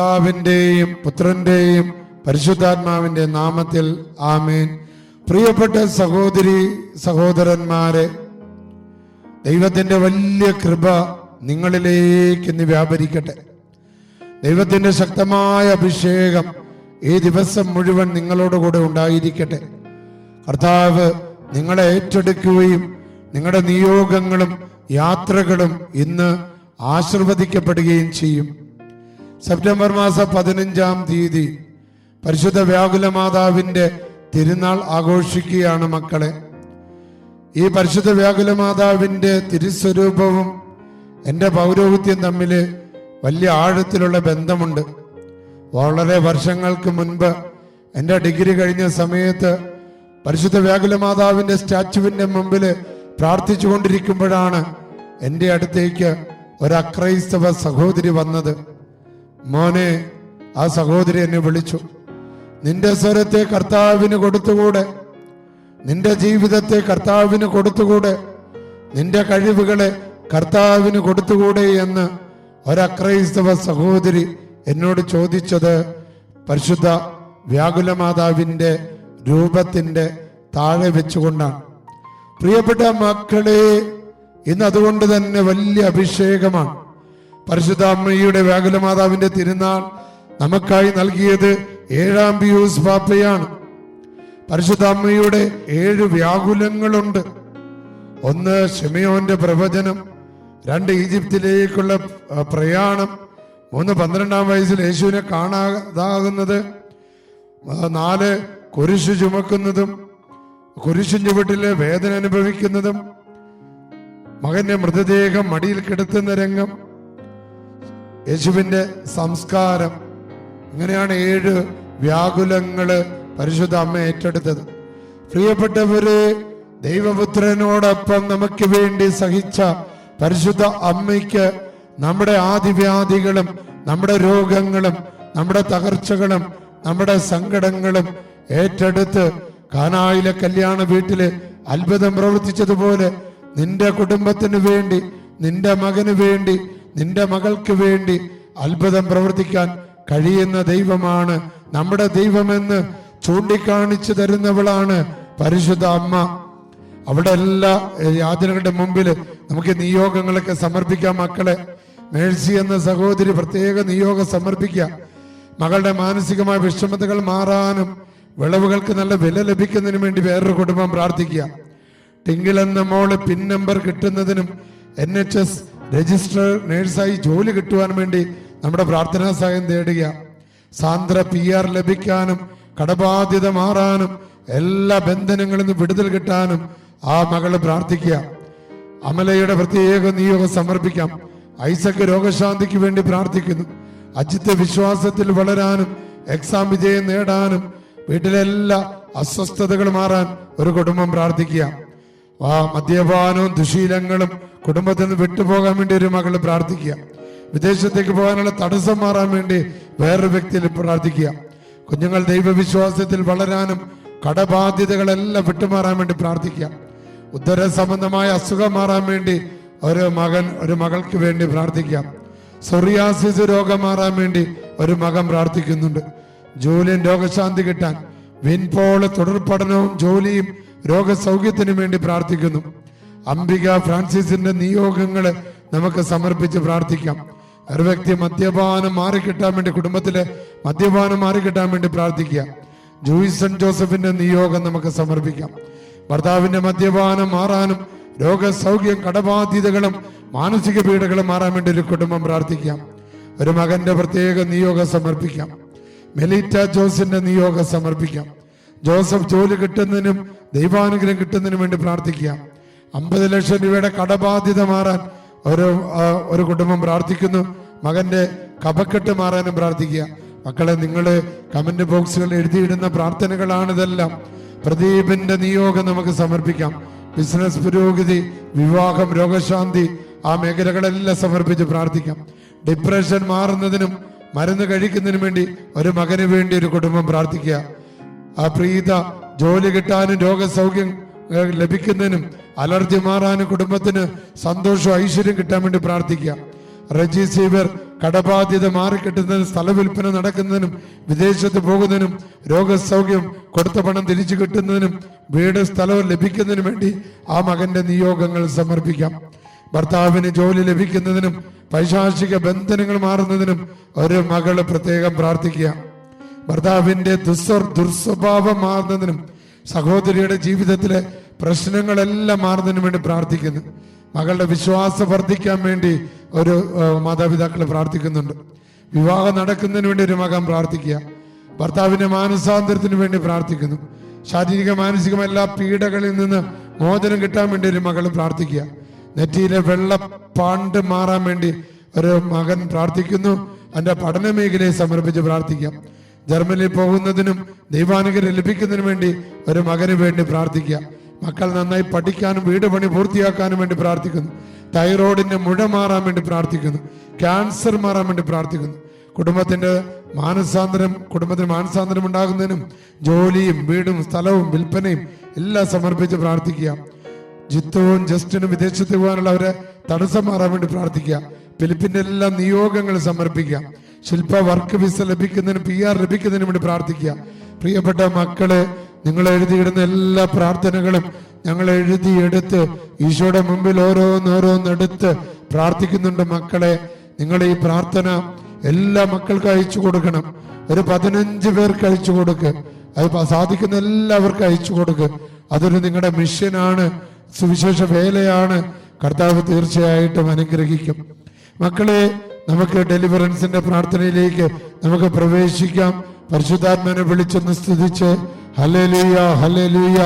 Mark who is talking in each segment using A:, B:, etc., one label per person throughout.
A: പിതാവിന്റെയും പുത്രന്റെയും പരിശുദ്ധാത്മാവിന്റെ നാമത്തിൽ ആമേൻ. പ്രിയപ്പെട്ട സഹോദരി സഹോദരന്മാരെ ദൈവത്തിന്റെ വലിയ കൃപ നിങ്ങളിലേക്ക് ഇന്ന് വ്യാപരിക്കട്ടെ. ദൈവത്തിന്റെ ശക്തമായ അഭിഷേകം ഈ ദിവസം മുഴുവൻ നിങ്ങളോടുകൂടെ ഉണ്ടായിരിക്കട്ടെ. കർത്താവ് നിങ്ങളെ ഏറ്റെടുക്കുകയും നിങ്ങളുടെ നിയോഗങ്ങളും യാത്രകളും ഇന്ന് ആശീർവദിക്കപ്പെടുകയും ചെയ്യും. സെപ്റ്റംബർ മാസം പതിനഞ്ചാം തീയതി പരിശുദ്ധ വ്യാകുല മാതാവിന്റെ തിരുനാൾ ആഘോഷിക്കുകയാണ് മക്കളെ. ഈ പരിശുദ്ധ വ്യാകുല മാതാവിന്റെ തിരുസ്വരൂപവും എന്റെ പൗരോഹിത്യം തമ്മിൽ വലിയ ആഴത്തിലുള്ള ബന്ധമുണ്ട്. വളരെ വർഷങ്ങൾക്ക് മുൻപ് എന്റെ ഡിഗ്രി കഴിഞ്ഞ സമയത്ത് പരിശുദ്ധ വ്യാകുല മാതാവിന്റെ സ്റ്റാച്ചുവിന്റെ മുമ്പിൽ പ്രാർത്ഥിച്ചു കൊണ്ടിരിക്കുമ്പോഴാണ് എന്റെ അടുത്തേക്ക് ഒരു അക്രൈസ്തവ സഹോദരി വന്നത്. മോനെ ആ സഹോദരി എന്നെ വിളിച്ചു. നിന്റെ സ്വരത്തെ കർത്താവിന് കൊടുത്തുകൂടെ? നിന്റെ ജീവിതത്തെ കർത്താവിന് കൊടുത്തുകൂടെ? നിന്റെ കഴിവുകളെ കർത്താവിന് കൊടുത്തുകൂടെ എന്ന് ഒരക്രൈസ്തവ സഹോദരി എന്നോട് ചോദിച്ചത്. പരിശുദ്ധ വ്യാകുല മാതാവിന്റെ രൂപത്തിന്റെ താഴെ വെച്ചുകൊണ്ടാണ്. പ്രിയപ്പെട്ട മക്കളെ ഇന്ന് അതുകൊണ്ട് തന്നെ വലിയ അഭിഷേകമാണ്. പരിശുദ്ധ അമ്മയുടെ വ്യാകുല മാതാവിന്റെ തിരുനാൾ നമുക്കായി നൽകിയത് ഏഴാം പിയൂസ് പാപ്പയാണ്. പരിശുദ്ധ അമ്മയുടെ ഏഴ് വ്യാകുലങ്ങളുണ്ട്. ഒന്ന് ഷെമിയോന്റെ പ്രവചനം രണ്ട് ഈജിപ്തിലേക്കുള്ള പ്രയാണം മൂന്ന് പന്ത്രണ്ടാം വയസ്സിൽ യേശുവിനെ കാണാതാകുന്നത് നാല് കുരിശു ചുമക്കുന്നതും കുരിശിൻ ചുവട്ടിലെ വേദന അനുഭവിക്കുന്നതും മകന്റെ മൃതദേഹം മടിയിൽ കിടത്തുന്ന രംഗം യേശുവിന്റെ സംസ്കാരം. ഇങ്ങനെയാണ് ഏഴ് വ്യാകുലങ്ങൾ പരിശുദ്ധ അമ്മ ഏറ്റെടുത്തത്. പ്രിയപ്പെട്ടവര് ദൈവപുത്രനോടൊപ്പം നമുക്ക് വേണ്ടി സഹിച്ച പരിശുദ്ധ അമ്മയ്ക്ക് നമ്മുടെ ആദിവ്യാധികളും നമ്മുടെ രോഗങ്ങളും നമ്മുടെ തകർച്ചകളും നമ്മുടെ സങ്കടങ്ങളും ഏറ്റെടുത്ത് കാനായിലെ കല്യാണ വീട്ടിൽ അത്ഭുതം പ്രവർത്തിച്ചതുപോലെ നിന്റെ കുടുംബത്തിന് വേണ്ടി നിന്റെ മകന് വേണ്ടി നിന്റെ മകൾക്ക് വേണ്ടി അത്ഭുതം പ്രവർത്തിക്കാൻ കഴിയുന്ന ദൈവമാണ് നമ്മുടെ ദൈവമെന്ന് ചൂണ്ടിക്കാണിച്ചു തരുന്നവളാണ് പരിശുദ്ധ അമ്മ. അവിടെ എല്ലാ യാതനകളുടെ മുമ്പിൽ നമുക്ക് നിയോഗങ്ങളൊക്കെ സമർപ്പിക്കാം മക്കളെ. മേഴ്സി എന്ന സഹോദരി പ്രത്യേക നിയോഗം സമർപ്പിക്കുക. മകളുടെ മാനസികമായ വിഷമതകൾ മാറാനും വിളവുകൾക്ക് നല്ല വില ലഭിക്കുന്നതിനു വേണ്ടി വേറൊരു കുടുംബം പ്രാർത്ഥിക്കുക. ടിങ്കിൾ എന്ന മോൾ പിൻ നമ്പർ കിട്ടുന്നതിനും എൻ എച്ച് എസ് രജിസ്റ്റർ നേഴ്സായി ജോലി കിട്ടുവാൻ വേണ്ടി നമ്മുടെ പ്രാർത്ഥനാ സഹായം തേടുക. സാന്ദ്ര പി ആർ ലഭിക്കാനും കടബാധ്യത മാറാനും എല്ലാ ബന്ധനങ്ങളിൽ നിന്ന് വിടുതൽ കിട്ടാനും ആ മകൾ പ്രാർത്ഥിക്കുക. അമലയുടെ പ്രത്യേക നിയോഗം സമർപ്പിക്കാം. ഐസക്ക് രോഗശാന്തിക്ക് വേണ്ടി പ്രാർത്ഥിക്കുന്നു. അജിത്ത് വിശ്വാസത്തിൽ വളരാനും എക്സാം വിജയം നേടാനും വീട്ടിലെല്ലാ അസ്വസ്ഥതകൾ മാറാൻ ഒരു കുടുംബം പ്രാർത്ഥിക്കുക. ആ മദ്യപാനവും ദുശീലങ്ങളും കുടുംബത്തിൽ നിന്ന് വിട്ടുപോകാൻ വേണ്ടി ഒരു മകൾ പ്രാർത്ഥിക്കുക. വിദേശത്തേക്ക് പോകാനുള്ള തടസ്സം മാറാൻ വേണ്ടി വേറൊരു വ്യക്തിയിൽ പ്രാർത്ഥിക്കുക. കുഞ്ഞുങ്ങൾ ദൈവവിശ്വാസത്തിൽ വളരാനും കടബാധ്യതകളെല്ലാം വിട്ടുമാറാൻ വേണ്ടി പ്രാർത്ഥിക്കുക. ഉദര സംബന്ധമായ അസുഖം മാറാൻ വേണ്ടി ഒരു മകൻ ഒരു മകൾക്ക് വേണ്ടി പ്രാർത്ഥിക്കാം സൊറിയാസിസ് രോഗം മാറാൻ വേണ്ടി ഒരു മകൻ പ്രാർത്ഥിക്കുന്നുണ്ട്. ജോലിയും രോഗശാന്തി കിട്ടാൻ. വിൻപോൾ തുടർ പഠനവും ജോലിയും രോഗസൗഖ്യത്തിനും വേണ്ടി പ്രാർത്ഥിക്കുന്നു. അംബിക ഫ്രാൻസിസിന്റെ നിയോഗങ്ങൾ നമുക്ക് സമർപ്പിച്ച് പ്രാർത്ഥിക്കാം. ഒരു വ്യക്തി മദ്യപാനം മാറിക്കിട്ടാൻ വേണ്ടി കുടുംബത്തിലെ മദ്യപാനം മാറിക്കിട്ടാൻ വേണ്ടി പ്രാർത്ഥിക്കുക. ജൂയിസ് സെന്റ് ജോസഫിന്റെ നിയോഗം നമുക്ക് സമർപ്പിക്കാം. ഭർത്താവിന്റെ മദ്യപാനം മാറാനും രോഗസൗഖ്യം കടബാധ്യതകളും മാനസിക പീഡകളും മാറാൻ വേണ്ടി ഒരു കുടുംബം പ്രാർത്ഥിക്കാം. ഒരു മകന്റെ പ്രത്യേക നിയോഗം സമർപ്പിക്കാം. മെലിറ്റ ജോസിന്റെ നിയോഗം സമർപ്പിക്കാം. ജോസഫ് ജോലി കിട്ടുന്നതിനും ദൈവാനുഗ്രഹം കിട്ടുന്നതിനും വേണ്ടി പ്രാർത്ഥിക്കുക. അമ്പത് ലക്ഷം രൂപയുടെ കടബാധ്യത മാറാൻ ഒരു ഒരു കുടുംബം പ്രാർത്ഥിക്കുന്നു. മകന്റെ കപക്കെട്ട് മാറാനും പ്രാർത്ഥിക്കുക. മക്കളെ നിങ്ങൾ കമന്റ് ബോക്സുകൾ എഴുതിയിടുന്ന പ്രാർത്ഥനകളാണ് ഇതെല്ലാം പ്രദീപിന്റെ നിയോഗം നമുക്ക് സമർപ്പിക്കാം. ബിസിനസ് പുരോഗതി വിവാഹം രോഗശാന്തി ആ മേഖലകളെല്ലാം സമർപ്പിച്ച് പ്രാർത്ഥിക്കാം. ഡിപ്രഷൻ മാറുന്നതിനും മരുന്ന് കഴിക്കുന്നതിനും വേണ്ടി ഒരു മകന് വേണ്ടി ഒരു കുടുംബം പ്രാർത്ഥിക്കുക. ആ പ്രീത ജോലി കിട്ടാനും രോഗസൗഖ്യം ലഭിക്കുന്നതിനും അലർജി മാറാനും കുടുംബത്തിന് സന്തോഷവും ഐശ്വര്യം കിട്ടാൻ വേണ്ടി പ്രാർത്ഥിക്കുക. റജി സീവർ കടബാധ്യത മാറിക്കിട്ടുന്നതിനും സ്ഥലവിൽപ്പന നടക്കുന്നതിനും വിദേശത്ത് പോകുന്നതിനും രോഗസൗഖ്യം കൊടുത്ത പണം തിരിച്ചു കിട്ടുന്നതിനും വീട് സ്ഥലവും ലഭിക്കുന്നതിനും വേണ്ടി ആ മകന്റെ നിയോഗങ്ങൾ സമർപ്പിക്കാം. ഭർത്താവിന് ജോലി ലഭിക്കുന്നതിനും പൈശാചിക ബന്ധനങ്ങൾ മാറുന്നതിനും ഒരു മകൾ പ്രത്യേകം പ്രാർത്ഥിക്കുക. ഭർത്താവിന്റെ ദുസ്വർ ദുർസ്വഭാവം മാറുന്നതിനും സഹോദരിയുടെ ജീവിതത്തിലെ പ്രശ്നങ്ങളെല്ലാം മാറുന്നതിനും വേണ്ടി പ്രാർത്ഥിക്കുന്നു. മകളുടെ വിശ്വാസം വർദ്ധിക്കാൻ വേണ്ടി ഒരു മാതാപിതാക്കൾ പ്രാർത്ഥിക്കുന്നുണ്ട്. വിവാഹം നടക്കുന്നതിന് വേണ്ടി ഒരു മകൻ പ്രാർത്ഥിക്കുക. ഭർത്താവിന്റെ മാനസാന്തരത്തിന് വേണ്ടി പ്രാർത്ഥിക്കുന്നു. ശാരീരിക മാനസികമായ എല്ലാ പീഡകളിൽ നിന്ന് മോചനം കിട്ടാൻ വേണ്ടി ഒരു മകൾ പ്രാർത്ഥിക്കുക. നെറ്റിയിലെ വെള്ള പാണ്ട് മാറാൻ വേണ്ടി ഒരു മകൻ പ്രാർത്ഥിക്കുന്നു. അതിന്റെ പഠന മേഖലയെ സമർപ്പിച്ച് പ്രാർത്ഥിക്കാം. ജർമ്മനിയിൽ പോകുന്നതിനും ദൈവാനുഗ്രഹം ലഭിക്കുന്നതിനും വേണ്ടി ഒരു മകന് വേണ്ടി പ്രാർത്ഥിക്കുക. മക്കൾ നന്നായി പഠിക്കാനും വീട് പണി പൂർത്തിയാക്കാനും വേണ്ടി പ്രാർത്ഥിക്കുന്നു. തൈറോയിഡിന്റെ മുഴ മാറാൻ വേണ്ടി പ്രാർത്ഥിക്കുന്നു. ക്യാൻസർ മാറാൻ വേണ്ടി പ്രാർത്ഥിക്കുന്നു. കുടുംബത്തിന്റെ മാനസാന്തരം കുടുംബത്തിന് മാനസാന്തരം ഉണ്ടാകുന്നതിനും ജോലിയും വീടും സ്ഥലവും വിൽപ്പനയും എല്ലാം സമർപ്പിച്ച് പ്രാർത്ഥിക്കുക. ജിത്തുവും ജസ്റ്റിനും വിദേശത്ത് പോകാനുള്ള അവരെ തടസ്സം മാറാൻ വേണ്ടി പ്രാർത്ഥിക്കുക. ഫിലിപ്പിന്റെ എല്ലാ നിയോഗങ്ങൾ സമർപ്പിക്കുക. ശില്പ വർക്ക് വിസ ലഭിക്കുന്നതിന് പി ആർ ലഭിക്കുന്നതിന് വേണ്ടി പ്രാർത്ഥിക്കുക. പ്രിയപ്പെട്ട മക്കളെ നിങ്ങൾ എഴുതിയിടുന്ന എല്ലാ പ്രാർത്ഥനകളും ഞങ്ങൾ എഴുതിയെടുത്ത് ഈശോയുടെ മുമ്പിൽ ഓരോന്നോരോന്നെടുത്ത് പ്രാർത്ഥിക്കുന്നുണ്ട് മക്കളെ. നിങ്ങൾ ഈ പ്രാർത്ഥന എല്ലാ മക്കൾക്കും അയച്ചു കൊടുക്കണം. ഒരു പതിനഞ്ച് പേർക്ക് അയച്ചു കൊടുക്ക്. അത് സാധിക്കുന്ന എല്ലാവർക്കും അയച്ചു കൊടുക്ക്. അതൊരു നിങ്ങളുടെ മിഷനാണ് സുവിശേഷ വേലയാണ്. കർത്താവ് തീർച്ചയായിട്ടും അനുഗ്രഹിക്കും. മക്കളെ നമുക്ക് ഡെലിവറൻസിന്റെ പ്രാർത്ഥനയിലേക്ക് നമുക്ക് പ്രവേശിക്കാം. പരിശുദ്ധാത്മനെ വിളിച്ചൊന്ന് സ്തുതിച്ച്. ഹലേലൂയ ഹലേലൂയ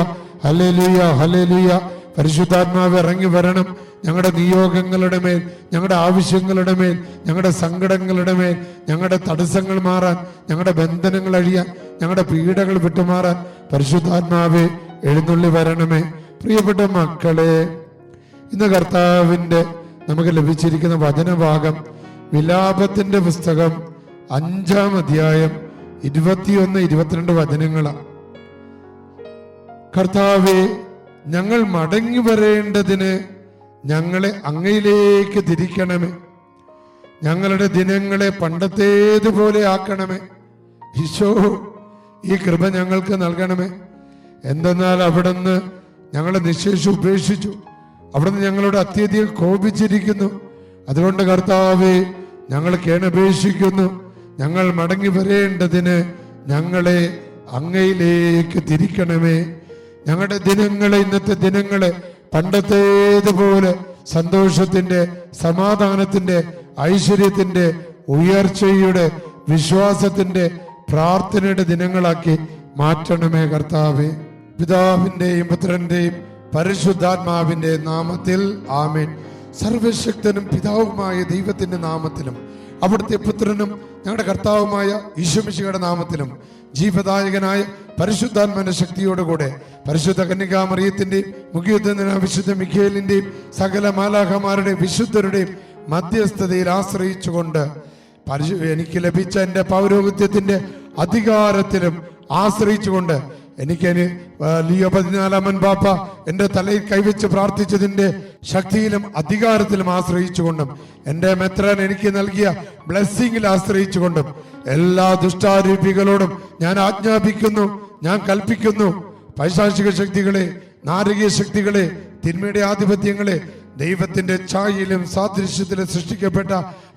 A: ഹലേലൂയ ഹലേലൂയ പരിശുദ്ധാത്മാവ് ഇറങ്ങി വരണം. ഞങ്ങളുടെ നിയോഗങ്ങളുടെ മേൽ ഞങ്ങളുടെ ആവശ്യങ്ങളുടെ മേൽ ഞങ്ങളുടെ സങ്കടങ്ങളുടെ മേൽ ഞങ്ങളുടെ തടസ്സങ്ങൾ മാറാൻ ഞങ്ങളുടെ ബന്ധനങ്ങൾ അഴിയാൻ ഞങ്ങളുടെ പീഡകൾ വിട്ടുമാറാൻ പരിശുദ്ധാത്മാവെ എഴുന്നള്ളി വരണമേ. പ്രിയപ്പെട്ട മക്കളെ ഇന്ന് കർത്താവിന്റെ നമുക്ക് ലഭിച്ചിരിക്കുന്ന വചനഭാഗം വിലാപത്തിന്റെ പുസ്തകം അഞ്ചാം അധ്യായം ഇരുപത്തിയൊന്ന് ഇരുപത്തിരണ്ട് വചനങ്ങളാണ് കർത്താവെ ഞങ്ങൾ മടങ്ങി വരേണ്ടതിന് ഞങ്ങളെ അങ്ങയിലേക്ക് തിരിക്കണമേ. ഞങ്ങളുടെ ദിനങ്ങളെ പണ്ടത്തേതുപോലെ ആക്കണമേ. ഈശോ ഈ കൃപ ഞങ്ങൾക്ക് നൽകണമേ. എന്തെന്നാൽ അവിടുന്ന് ഞങ്ങളെ നിശേഷം ഉപേക്ഷിച്ചു. അവിടുന്ന് ഞങ്ങളോട് അത്യധികം കോപിച്ചിരിക്കുന്നു. അതുകൊണ്ട് കർത്താവെ ഞങ്ങൾ കേണപേക്ഷിക്കുന്നു ഞങ്ങൾ മടങ്ങി വരേണ്ടതിന് ഞങ്ങളെ അങ്ങയിലേക്ക് തിരിക്കണമേ. ഞങ്ങളുടെ ദിനങ്ങളെ ഇന്നത്തെ ദിനങ്ങളെ പണ്ടത്തേതുപോലെ സന്തോഷത്തിന്റെ സമാധാനത്തിന്റെ ഐശ്വര്യത്തിന്റെ ഉയർച്ചയുടെ വിശ്വാസത്തിന്റെ പ്രാർത്ഥനയുടെ ദിനങ്ങളാക്കി മാറ്റണമേ കർത്താവെ. പിതാവിന്റെയും പുത്രന്റെയും പരിശുദ്ധാത്മാവിന്റെ നാമത്തിൽ ആമേൻ. സർവശക്തനും പിതാവുമായ ദൈവത്തിന്റെ നാമത്തിലും അവിടുത്തെ പുത്രനും ഞങ്ങളുടെ കർത്താവുമായ ഈശ്വമിശിയുടെ നാമത്തിലും ജീവദായകനായ പരിശുദ്ധാത്മന ശക്തിയോടുകൂടെ പരിശുദ്ധ കന്യകാമറിയത്തിന്റെയും മുഖ്യുദ്ധന വിശുദ്ധ മിഖേലിന്റെയും സകല മാലാഖമാരുടെയും വിശുദ്ധരുടെയും മധ്യസ്ഥതയിൽ ആശ്രയിച്ചുകൊണ്ട് പരിശു എനിക്ക് ലഭിച്ച എന്റെ പൗരോഹിത്യത്തിന്റെ അധികാരത്തിലും ആശ്രയിച്ചുകൊണ്ട് എനിക്ക് ലിയോ പതിനാലാമൻ പാപ്പ എന്റെ തലയിൽ കൈവച്ച് പ്രാർത്ഥിച്ചതിന്റെ ശക്തിയിലും അധികാരത്തിലും ആശ്രയിച്ചുകൊണ്ടും എന്റെ മെത്രൻ എനിക്ക് നൽകിയ ബ്ലെസ്സിങ്ങിൽ ആശ്രയിച്ചുകൊണ്ടും എല്ലാ ദുഷ്ടാരൂപികളോടും ഞാൻ ആജ്ഞാപിക്കുന്നു ഞാൻ കൽപ്പിക്കുന്നു. പൈശാചിക ശക്തികളെ നാരകീയ ശക്തികളെ തിന്മയുടെ ആധിപത്യങ്ങളെ ദൈവത്തിന്റെ ഛായയിലും സാദൃശ്യത്തിലും സൃഷ്ടിക്കപ്പെട്ട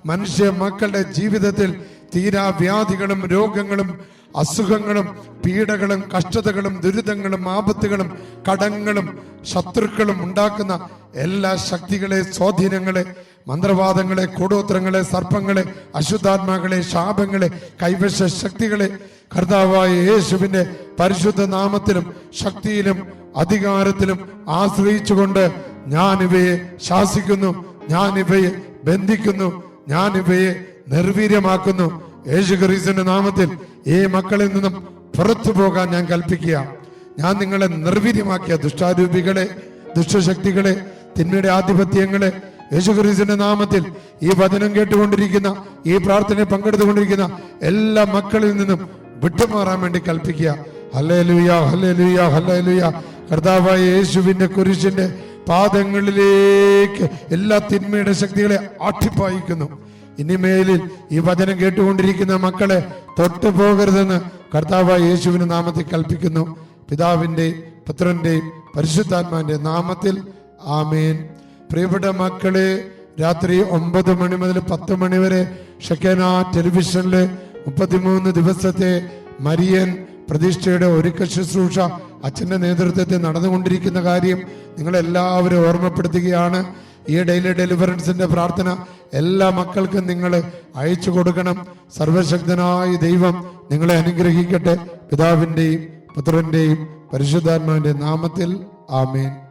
A: മനുഷ്യ മക്കളുടെ ജീവിതത്തിൽ തീരാ വ്യാധികളും രോഗങ്ങളും അസുഖങ്ങളും പീഡകളും കഷ്ടതകളും ദുരിതങ്ങളും ആപത്തുകളും കടങ്ങളും ശത്രുക്കളും ഉണ്ടാക്കുന്ന എല്ലാ ശക്തികളെ സ്വാധീനങ്ങളെ മന്ത്രവാദങ്ങളെ കൂടോത്രങ്ങളെ സർപ്പങ്ങളെ അശുദ്ധാത്മാക്കളെ ശാപങ്ങളെ കൈവശ ശക്തികളെ കർത്താവായ യേശുവിന്റെ പരിശുദ്ധ നാമത്തിലും ശക്തിയിലും അധികാരത്തിലും ആശ്രയിച്ചുകൊണ്ട് ഞാൻ ഇവയെ ശാസിക്കുന്നു ഞാൻ ഇവയെ ബന്ധിക്കുന്നു ഞാൻ ഇവയെ നിർവീര്യമാക്കുന്നു. യേശു ക്രിസ്തുവിന്റെ നാമത്തിൽ ഈ മക്കളിൽ നിന്നും പുറത്തു പോകാൻ ഞാൻ കൽപ്പിക്കുക. ഞാൻ നിങ്ങളെ നിർവീര്യമാക്കിയ ദുഷ്ടാരൂപികളെ ദുഷ്ടശക്തികളെ തിന്മയുടെ ആധിപത്യങ്ങളെ യേശുക്രിസ്തുവിന്റെ നാമത്തിൽ ഈ വചനം കേട്ടുകൊണ്ടിരിക്കുന്ന ഈ പ്രാർത്ഥനയിൽ പങ്കെടുത്തുകൊണ്ടിരിക്കുന്ന എല്ലാ മക്കളിൽ നിന്നും വിട്ടുമാറാൻ വേണ്ടി കൽപ്പിക്കുക. ഹല്ലേ ലുയ ഹല്ലേ ലുയ ലുയ കർത്താവായ യേശുവിന്റെ കുരിശിന്റെ പാദങ്ങളിലേക്ക് എല്ലാ തിന്മയുടെ ശക്തികളെ ആട്ടിപ്പായിക്കുന്നു. ഇനിമേലിൽ ഈ വചനം കേട്ടുകൊണ്ടിരിക്കുന്ന മക്കളെ തൊട്ടു പോകരുതെന്ന് കർത്താവ് യേശുവിന് നാമത്തിൽ കൽപ്പിക്കുന്നു. പിതാവിന്റെ പുത്രന്റെ പരിശുദ്ധാത്മാന്റെ നാമത്തിൽ ആമേൻ. പ്രിയപ്പെട്ട മക്കളെ രാത്രി ഒമ്പത് മണി മുതൽ പത്ത് മണി വരെ ഷെക്കന ടെലിവിഷനിൽ മുപ്പത്തിമൂന്ന് ദിവസത്തെ മരിയൻ പ്രതിഷ്ഠയുടെ ഒരുക്ക ശുശ്രൂഷ അച്ഛന്റെ നേതൃത്വത്തിൽ നടന്നുകൊണ്ടിരിക്കുന്ന കാര്യം നിങ്ങളെല്ലാവരും ഓർമ്മപ്പെടുത്തുകയാണ്. ഈ ഡെയിലി ഡെലിവറൻസിന്റെ പ്രാർത്ഥന എല്ലാ മക്കൾക്കും നിങ്ങൾ അയച്ചു കൊടുക്കണം. സർവശക്തനായ ദൈവം നിങ്ങളെ അനുഗ്രഹിക്കട്ടെ. പിതാവിന്റെയും പുത്രന്റെയും പരിശുദ്ധാത്മാവിന്റെ നാമത്തിൽ ആമേൻ.